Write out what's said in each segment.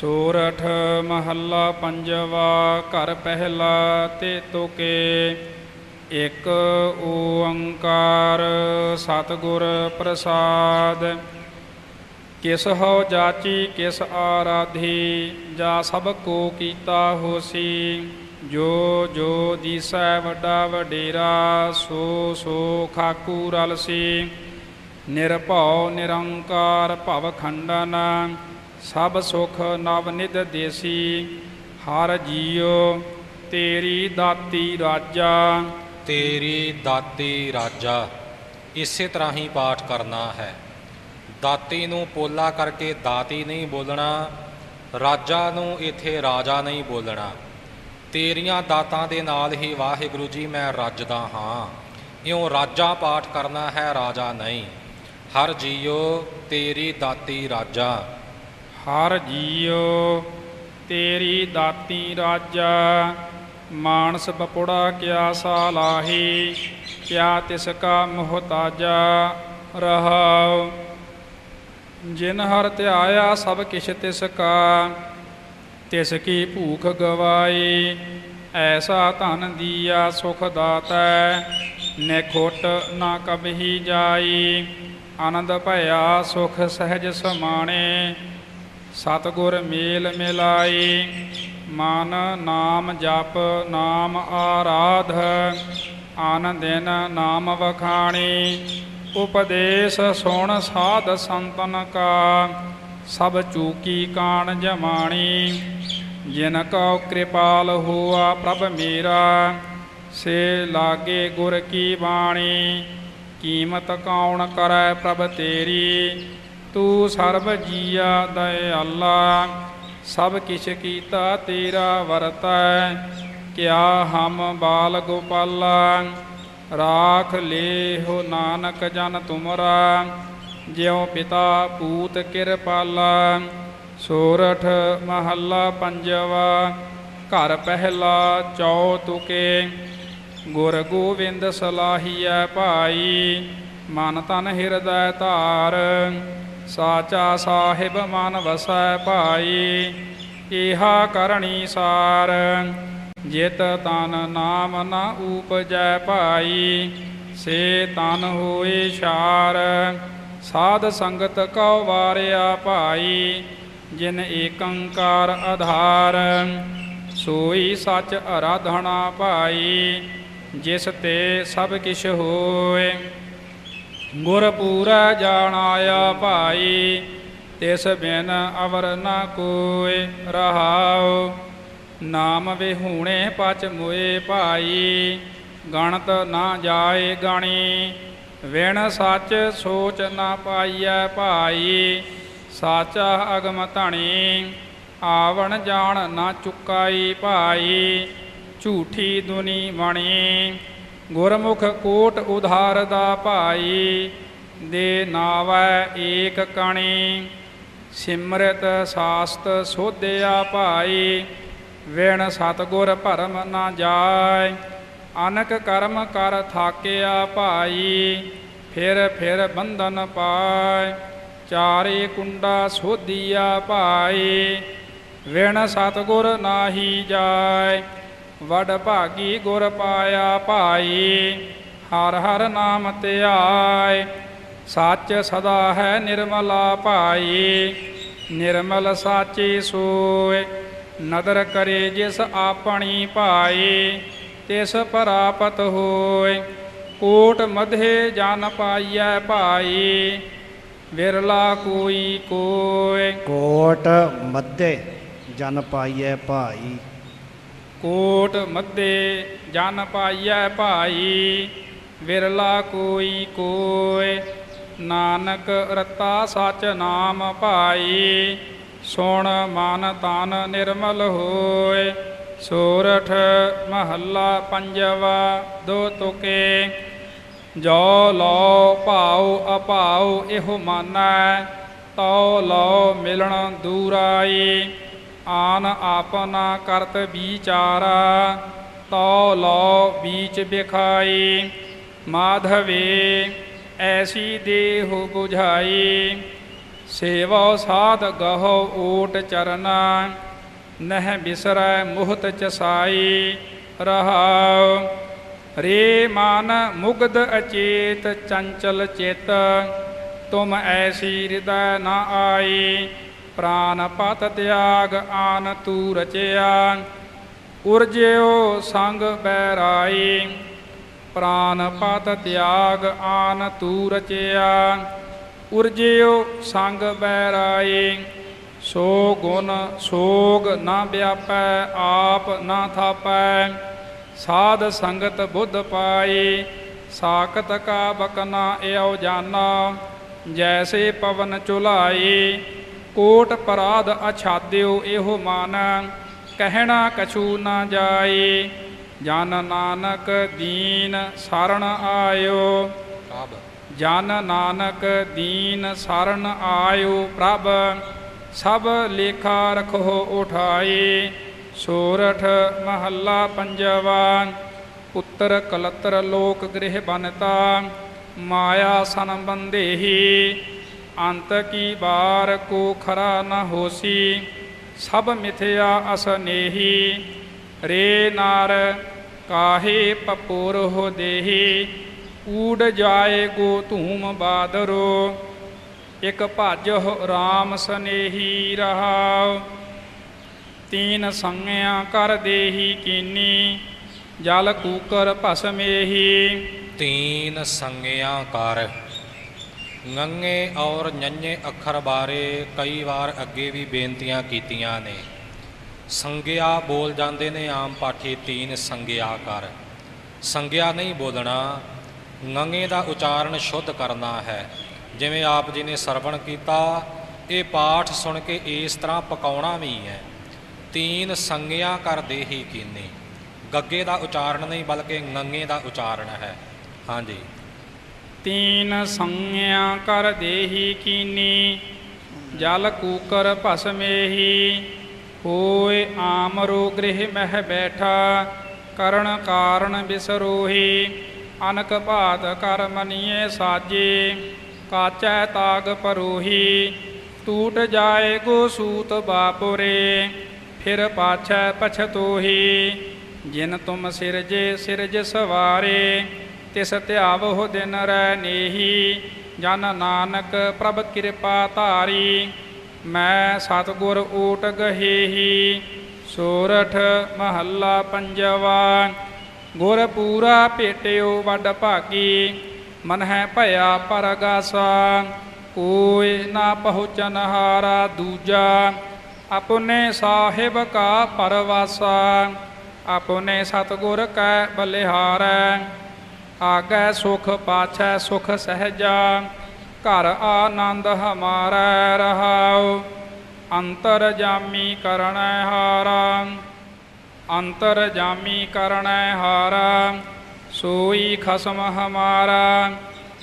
ਸੂਰਠ ਮਹੱਲਾ ਪੰਜਵਾ, ਘਰ ਪਹਿਲਾ ਤੇ ਤੁਕੇ। ਇੱਕ ਓੰਕਾਰ ਸਤਿਗੁਰ ਪ੍ਰਸਾਦ। ਕਿਸ ਹਉ ਜਾਚੀ, ਕਿਸ ਆਰਾਧੀ, ਜਾ ਸਭ ਕੋ ਕੀਤਾ ਹੋਸੀ। ਜੋ ਜੋ ਦੀਸੈ ਵੱਡਾ ਵਡੇਰਾ, ਸੋ ਸੋ ਖਾਕੂ ਰਲਸੀ। ਨਿਰਭਉ ਨਿਰੰਕਾਰ ਭਵ ਖੰਡਨ। ਸਭ ਸੁਖ ਨਵਨਿਧ ਦੇਸੀ, ਹਰ ਜੀਉ, ਤੇਰੀ ਦਾਤੀ ਰਾਜਾ। ਤੇਰੀ ਦਾਤੀ ਰਾਜਾ, ਇਸੇ ਤਰ੍ਹਾਂ ਹੀ ਪਾਠ ਕਰਨਾ ਹੈ। ਦਾਤੀ ਨੂੰ ਪੋਲਾ ਕਰਕੇ ਦਾਤੀ ਨਹੀਂ ਬੋਲਣਾ, ਰਾਜਾ ਨੂੰ ਇੱਥੇ ਰਾਜਾ ਨਹੀਂ ਬੋਲਣਾ। ਤੇਰੀਆਂ ਦਾਤਾਂ ਦੇ ਨਾਲ ਹੀ ਵਾਹਿਗੁਰੂ ਜੀ, ਮੈਂ ਰੱਜਦਾ ਹਾਂ। ਇਉਂ ਰਾਜਾ ਪਾਠ ਕਰਨਾ ਹੈ, ਰਾਜਾ ਨਹੀਂ। ਹਰ ਜੀਓ ਤੇਰੀ ਦਾਤੀ ਰਾਜਾ। ਹਰ ਜੀਉ, ਤੇਰੀ ਦਾਤੀ ਰਾਜਾ, ਮਾਨਸ ਬਪੁੜਾ ਕਿਆ ਸਾਲਾਹੀ ਕਿਆ ਤਿਸ ਕਾ ਮੁਹਤਾਜਾ ਰਹਾਉ। ਜਿਨ ਹਰ ਧਿਆਇਆ ਸਭ ਕਿਛ ਤਿਸ ਕਾ, ਤਿਸ ਕੀ ਭੂਖ ਗਵਾਈ, ਐਸਾ ਧਨ ਦੀਆ ਸੁਖ ਦਾਤੈ, ਨੇ ਖੋਟ ਨਾ ਕਬਹੀ ਜਾਈ, ਆਨੰਦ ਭਇਆ ਸੁਖ ਸਹਿਜ ਸਮਾਣੇ। ਸਤਗੁਰ ਮੇਲ ਮਿਲਾਈ, ਮਨ ਨਾਮ ਜਪ, ਨਾਮ ਆਰਾਧ ਆਨੰਦ ਦਿਨ ਨਾਮ ਵਖਾਣੀ, ਉਪਦੇਸ਼ ਸੁਣ ਸਾਧ ਸੰਤਨ ਕਾ, ਸਭ ਚੂਕੀ ਕਾਣ ਜਮਾਣੀ, ਜਿਨ ਕਉ ਕਿਰਪਾਲ ਹੋਆ ਪ੍ਰਭ ਮੇਰਾ, ਸੇ ਲਾਗੇ ਗੁਰ ਕੀ ਬਾਣੀ, ਕੀਮਤ ਕੌਣ ਕਰੈ ਪ੍ਰਭ ਤੇਰੀ ਤੂੰ ਸਰਬ ਜੀਆ ਦਇਆਲਾ, ਸਭ ਕਿਛ ਕੀਤਾ ਤੇਰਾ ਵਰਤੈ ਕਿਆ ਹਮ ਬਾਲ ਗੋਪਾਲਾ, ਰਾਖ ਲੇਹੁ ਨਾਨਕ ਜਨ ਤੁਮਰਾ। ਜਿਉ ਪਿਤਾ ਪੂਤ ਕਿਰਪਾਲਾ, ਸੋਰਠ ਮਹੱਲਾ ਪੰਜਵਾ। ਘਰ ਪਹਿਲਾ ਚੌ ਤੁਕੇ ਗੁਰ ਗੋਵਿੰਦ ਸਲਾਹੀਐ ਭਾਈ। ਮਨ ਤਨ ਹਿਰਦੈ ਧਾਰ ਸਾਚਾ ਸਾਹਿਬ ਮਨ ਵਸੈ ਭਾਈ ਇਹਾ ਕਰਣੀ ਸਾਰ। ਜਿਤ ਤਨ ਨਾਮ ਨ ਊਪਜੈ ਭਾਈ, ਸੇ ਤਨ ਹੋਏ ਛਾਰ। ਸਾਧ ਸੰਗਤ ਕਉ ਵਾਰਿਆ ਭਾਈ, ਜਿਨ ਏਕੰਕਾਰ ਆਧਾਰ। ਸੋਈ ਸੱਚ ਅਰਾਧਣਾ ਭਾਈ, ਜਿਸ ਤੇ ਸਭ ਕਿਛ ਹੋਏ। ਗੁਰ ਪੂਰਾ ਜਾਣਾਇਆ ਭਾਈ, ਤਿਸ ਬਿਨ ਅਵਰ ਨਾ ਕੋਇ ਰਹਾਉ। ਨਾਮ ਵਿਹੂਣੇ ਪਚ ਮੋਏ ਭਾਈ, ਗਣਤ ਨਾ ਜਾਏ ਗਣੀ। ਵਿਣ ਸੱਚ ਸੋਚ ਨਾ ਪਾਈਐ ਭਾਈ, ਸਾਚਾ ਅਗਮ ਧਣੀ, ਆਵਣ ਜਾਣ ਨਾ ਚੁਕਾਈ ਭਾਈ। ਝੂਠੀ ਦੁਨੀ ਬਣੀ ਗੁਰਮੁਖ ਕੋਟ ਉਧਾਰ ਦਾ ਭਾਈ, ਦੇ ਨਾਵੈ ਏਕ ਕਣੀ। ਸਿਮਰਤ ਸਾਸਤ ਸੋਧਿਆ ਭਾਈ, ਵੇਣ ਸਤਗੁਰ ਭਰਮ ਨਾ ਜਾਏ। ਅਨਕ ਕਰਮ ਕਰ ਥਾਕਿਆ ਭਾਈ, ਫਿਰ ਫਿਰ ਬੰਧਨ ਪਾਏ। ਚਾਰੇ ਕੁੰਡਾ ਸੋਧਿਆ ਭਾਈ, ਵਿਣ ਸਤਗੁਰ ਨਾਹੀ ਜਾਏ। ਵਡ ਭਾਗੀ ਗੁਰ ਪਾਇਆ ਭਾਈ, ਹਰ ਹਰ ਨਾਮ ਧਿਆਏ ਸੱਚ ਸਦਾ ਹੈ ਨਿਰਮਲਾ ਭਾਈ, ਨਿਰਮਲ ਸਾਚੀ ਸੋਏ। ਨਦਰ ਕਰੇ ਜਿਸ ਆਪਣੀ ਭਾਈ, ਤਿਸ ਪ੍ਰਾਪਤ ਹੋਏ। ਕੋਟ ਮਧੇ ਜਨ ਪਾਈਐ ਭਾਈ, ਵਿਰਲਾ ਕੋਈ ਕੋਏ। ਕੋਟ ਮਧੇ ਜਨ ਪਾਈਐ ਭਾਈ। ਕੋਟ ਮੱਦੇ ਜਨ ਪਾਈਐ ਭਾਈ, ਵਿਰਲਾ ਕੋਈ ਕੋਇ, ਨਾਨਕ ਰਤਾ ਸਚ ਨਾਮ ਭਾਈ, ਸੁਣ ਮਨ ਤਨ ਨਿਰਮਲ ਹੋਏ ਸੋਰਠ ਮਹੱਲਾ ਪੰਜਵਾ ਦੋ ਤੁਕੇ, ਜੋ ਲੋ ਭਾਉ ਅਭਾਉ, ਇਹੋ ਮਾਨੈ, ਤਉ ਲੋ ਮਿਲਣ ਦੂਰਾਈ। ਆਨ ਆਪਨਾ ਕਰਤ ਵਿਚਾਰਾ, ਤਉ ਲੋ ਬੀਚ ਬਿਖਾਈ ਮਾਧਵੇ, ਐਸੀ ਦੇਹ 부ਝਾਈ ਸੇਵਾ ਸਾਧ ਗਹੋ ਓਟ ਚਰਨਾ, ਨਹਿ ਬਿਸਰੈ ਮੁਹਤ ਚਸਾਈ। ਰਹਾਉ, ਰੇ ਮਨ ਮੁਗਧ ਅਚੇਤ ਚੰਚਲ ਚਿਤ, ਤੁਮ ਐਸੀ ਹਿਰਦੈ ਨਾ ਆਈ। ਪ੍ਰਾਨ ਪਤ ਤਿਆਗ ਆਨ ਤੂ ਰਚਿਆ ਉਰਜਿਓ ਸੰਗ ਬੈਰਾਈ। ਪ੍ਰਾਨ ਪਤ ਤਿਆਗ ਆਨ ਤੂ ਰਚਿਆ ਉਰਜਿਓ ਸੰਗ ਬੈਰਾਈ। ਸੋ ਗੁਣ ਸੋਗ ਨਾ ਵਿਆਪੈ, ਆਪ ਨਾ ਥਾਪੈ। ਸਾਧ ਸੰਗਤ ਬੁੱਧ ਪਾਈ। ਸਾਕਤ ਕਾ ਬਕਨਾ ਏਉ ਜਾਨਾ। ਜੈਸੇ ਪਵਨ ਚੁਲਾਈ। ਕੋਟ ਪਰਾਧ ਅਛਾਦਿਓ ਇਹੋ ਮਨ ਕਹਿਣਾ ਕਛੂ ਨਾ ਜਾਈ ਜਨ ਨਾਨਕ ਦੀਨ ਸਰਣ ਆਇਓ। ਪ੍ਰਭ ਜਨ ਨਾਨਕ ਦੀਨ ਸਰਣ ਆਇਓ ਪ੍ਰਭ ਸਭ ਲੇਖਾ ਰਖੋ ਉਠਾਈ ਸੋਰਠ ਮਹੱਲਾ ਪੰਜਵਾ ਪੁੱਤਰ ਕਲਤਰ ਲੋਕ ਗ੍ਰਹਿ ਬਨਤਾ ਮਾਇਆ ਸਨ ਬੰਦੇਹੀ। ਅੰਤ ਕੀ ਬਾਰ ਕੋ ਖਰਾ ਨ ਹੋਸੀ, ਸਭ ਮਿਥਿਆ ਅਸਨੇਹੀ ਰੇ ਨਾਰ ਕਾਹੇ ਪਪੁਰ ਹੋ ਦੇਹੀ, ਊੜ ਜਾਏ ਗੋ ਧੂਮ ਬਾਦਰੋ। ਇਕ ਭਜਹੁ RAM ਸਨੇਹੀ ਰਹਾਉ, ਤੀਨ ਸੰਗਿਆ ਕਰ ਦੇਹੀ ਕੀਨੀ, ਜਲ ਕੂਕਰ ਭਸਮੇਹੀ ਤੀਨ ਸੰਗਿਆ ਕਰ ਨੰਗੇ ਔਰ ਨੰਨੇ ਅੱਖਰ ਬਾਰੇ ਕਈ ਵਾਰ ਅੱਗੇ ਵੀ ਬੇਨਤੀਆਂ ਕੀਤੀਆਂ ਨੇ। ਸੰਗਿਆ ਬੋਲ ਜਾਂਦੇ ਨੇ ਆਮ ਪਾਠੀ ਤੀਨ ਸੰਗਿਆ ਕਰ। ਸੰਗਿਆ ਨਹੀਂ ਬੋਲਣਾ ngੰਗੇ ਦਾ ਉਚਾਰਨ ਸ਼ੁੱਧ ਕਰਨਾ ਹੈ। ਜਿਵੇਂ ਆਪ ਜੀ ਨੇ ਸਰਵਣ ਕੀਤਾ, ਇਹ ਪਾਠ ਸੁਣ ਕੇ ਇਸ ਤਰ੍ਹਾਂ ਪਕਾਉਣਾ ਵੀ ਹੈ। ਤੀਨ ਸੰਗਿਆ ਕਰ ਦੇਹੀ ਕੀਨੀ। ਗੱਗੇ ਦਾ ਉਚਾਰਨ ਨਹੀਂ, ਬਲਕਿ ਨੰਗੇ ਦਾ ਉਚਾਰਨ ਹੈ। ਹਾਂਜੀ। ਤੀਨ ਸੰਗਿਆ ਕਰ ਦੇਹੀ ਕੀਨੀ, ਜਲ ਕੂਕਰ ਭਸਮੇਹੀ ਹੋਏ ਆਮਰੋ ਗ੍ਰਹਿ ਮਹਿ ਬੈਠਾ, ਕਰਨ ਕਾਰਨ ਬਿਸਰੋਹੀ, ਅਨਕ ਭਾਤ ਕਰ ਮਨੀਏ ਸਾਜੇ, ਕਾਚੈ ਤਾਗ ਪਰੋਹੀ ਟੂਟ ਜਾਏ ਗੋ ਸੂਤ ਬਾਪੁਰੇ, ਫਿਰ ਪਾਛੈ ਪਛਤੋਹੀ, ਜਿਨ ਤੁਮ ਸਿਰਜੇ ਸਿਰਜ ਸਵਾਰੇ ਤਿਸ ਧਿਆਵਹੁ ਦਿਨ ਰਹਿ ਨੇਹੀ, ਜਨ ਨਾਨਕ ਪ੍ਰਭ ਕਿਰਪਾ ਧਾਰੀ, ਮੈਂ ਸਤਿਗੁਰ ਊਟ ਗਹੇਹੀ ਸੋਰਠ ਮਹੱਲਾ ਪੰਜਵਾ, ਗੁਰ ਪੂਰਾ ਭੇਟਿਓ ਵੱਡ ਭਾਗੀ, ਮਨ ਹੈ ਭਇਆ ਪਰਗਾਸਾ, ਕੋਈ ਨਾ ਪਹੁੰਚਨ ਹਾਰਾ ਦੂਜਾ, ਆਪਣੇ ਸਾਹਿਬ ਕਾ ਪਰਵਾਸਾ, ਆਪਣੇ ਸਤਿਗੁਰ ਕੈ ਬਲਿਹਾਰੈ ਆਗੈ ਸੁਖ ਪਾਛੈ ਸੁਖ ਸਹਜਾ, ਘਰ ਆਨੰਦ ਹਮਾਰਾ ਰਹਾਉ, ਅੰਤਰ ਜਾਮੀ ਕਰਣੈ ਹਾਰਾ, ਅੰਤਰ ਜਾਮੀ ਕਰਣੈ ਹਾਰਾ, ਸੋਈ ਖਸਮ ਹਮਾਰਾ,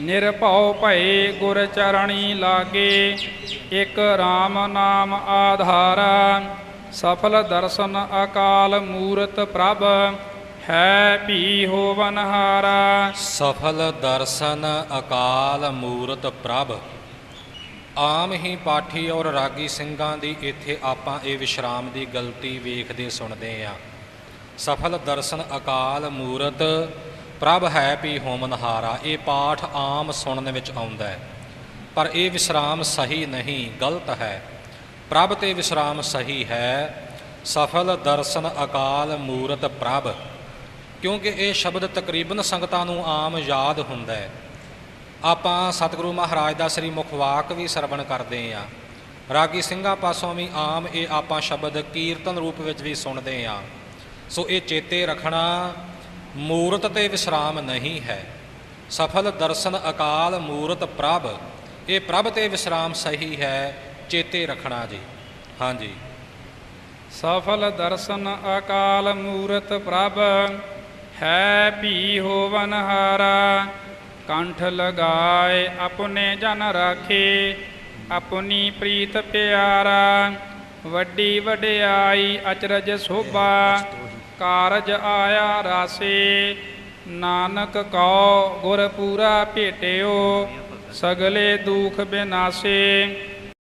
ਨਿਰਭਉ ਭਏ ਗੁਰ ਚਰਣੀ ਲਾਗੇ, ਇਕ RAM ਨਾਮ ਆਧਾਰਾ, ਸਫਲ ਦਰਸ਼ਨ ਅਕਾਲ ਮੂਰਤ ਪ੍ਰਭ ਹੈ ਭੀ ਹੋਵਨ ਹਾਰਾ ਸਫਲ ਦਰਸ਼ਨ ਅਕਾਲ ਮੂਰਤ ਪ੍ਰਭ। ਆਮ ਹੀ ਪਾਠੀ ਔਰ ਰਾਗੀ ਸਿੰਘਾਂ ਦੀ ਇੱਥੇ ਆਪਾਂ ਇਹ ਵਿਸ਼ਰਾਮ ਦੀ ਗਲਤੀ ਵੇਖਦੇ ਸੁਣਦੇ ਆ। ਸਫਲ ਦਰਸ਼ਨ ਅਕਾਲ ਮੂਰਤ, ਪ੍ਰਭ ਹੈ ਪੀ ਹੋਮਨਹਾਰਾ ਇਹ ਪਾਠ ਆਮ ਸੁਣਨ ਵਿੱਚ ਆਉਂਦਾ ਹੈ। ਪਰ ਇਹ ਵਿਸ਼ਰਾਮ ਸਹੀ ਨਹੀਂ, ਗਲਤ ਹੈ। ਪ੍ਰਭ ਤੇ ਵਿਸ਼ਰਾਮ ਸਹੀ ਹੈ। ਸਫਲ ਦਰਸ਼ਨ ਅਕਾਲ ਮੂਰਤ ਪ੍ਰਭ। ਕਿਉਂਕਿ ਇਹ ਸ਼ਬਦ ਤਕਰੀਬਨ ਸੰਗਤਾਂ ਨੂੰ ਆਮ ਯਾਦ ਹੁੰਦਾ ਹੈ। ਆਪਾਂ ਸਤਿਗੁਰੂ ਮਹਾਰਾਜ ਦਾ ਸ੍ਰੀ ਮੁਖਵਾਕ ਵੀ ਸਰਵਣ ਕਰਦੇ ਆਂ ਰਾਗੀ ਸਿੰਘਾਂ ਪਾਸੋਂ ਵੀ ਆਮ ਇਹ ਆਪਾਂ ਸ਼ਬਦ ਕੀਰਤਨ ਰੂਪ ਵਿੱਚ ਵੀ ਸੁਣਦੇ ਆਂ ਸੋ ਇਹ ਚੇਤੇ ਰੱਖਣਾ ਮੂਰਤ ਤੇ ਵਿਸਰਾਮ ਨਹੀਂ ਹੈ। ਸਫਲ ਦਰਸ਼ਨ ਅਕਾਲ ਮੂਰਤ ਪ੍ਰਭ, ਇਹ ਪ੍ਰਭ ਤੇ ਵਿਸਰਾਮ ਸਹੀ ਹੈ, ਚੇਤੇ ਰੱਖਣਾ ਜੀ। ਹਾਂਜੀ। ਸਫਲ ਦਰਸ਼ਨ ਅਕਾਲ ਮੂਰਤ ਪ੍ਰਭ ਹੈ ਭੀ ਹੋਵਨ ਹਾਰਾ ਕੰਠ ਲਗਾਏ ਆਪਣੇ ਜਨ ਰਾਖੇ, ਆਪਣੀ ਪ੍ਰੀਤ ਪਿਆਰਾ, ਵੱਡੀ ਵਡਿਆਈ ਅਚਰਜ ਸੋਭਾ, ਕਾਰਜ ਆਇਆ ਰਾਸੇ, ਨਾਨਕ ਕਉ ਗੁਰ ਪੂਰਾ ਭੇਟਿਓ, ਸਗਲੇ ਦੁਖ ਬਿਨਾਸੇ।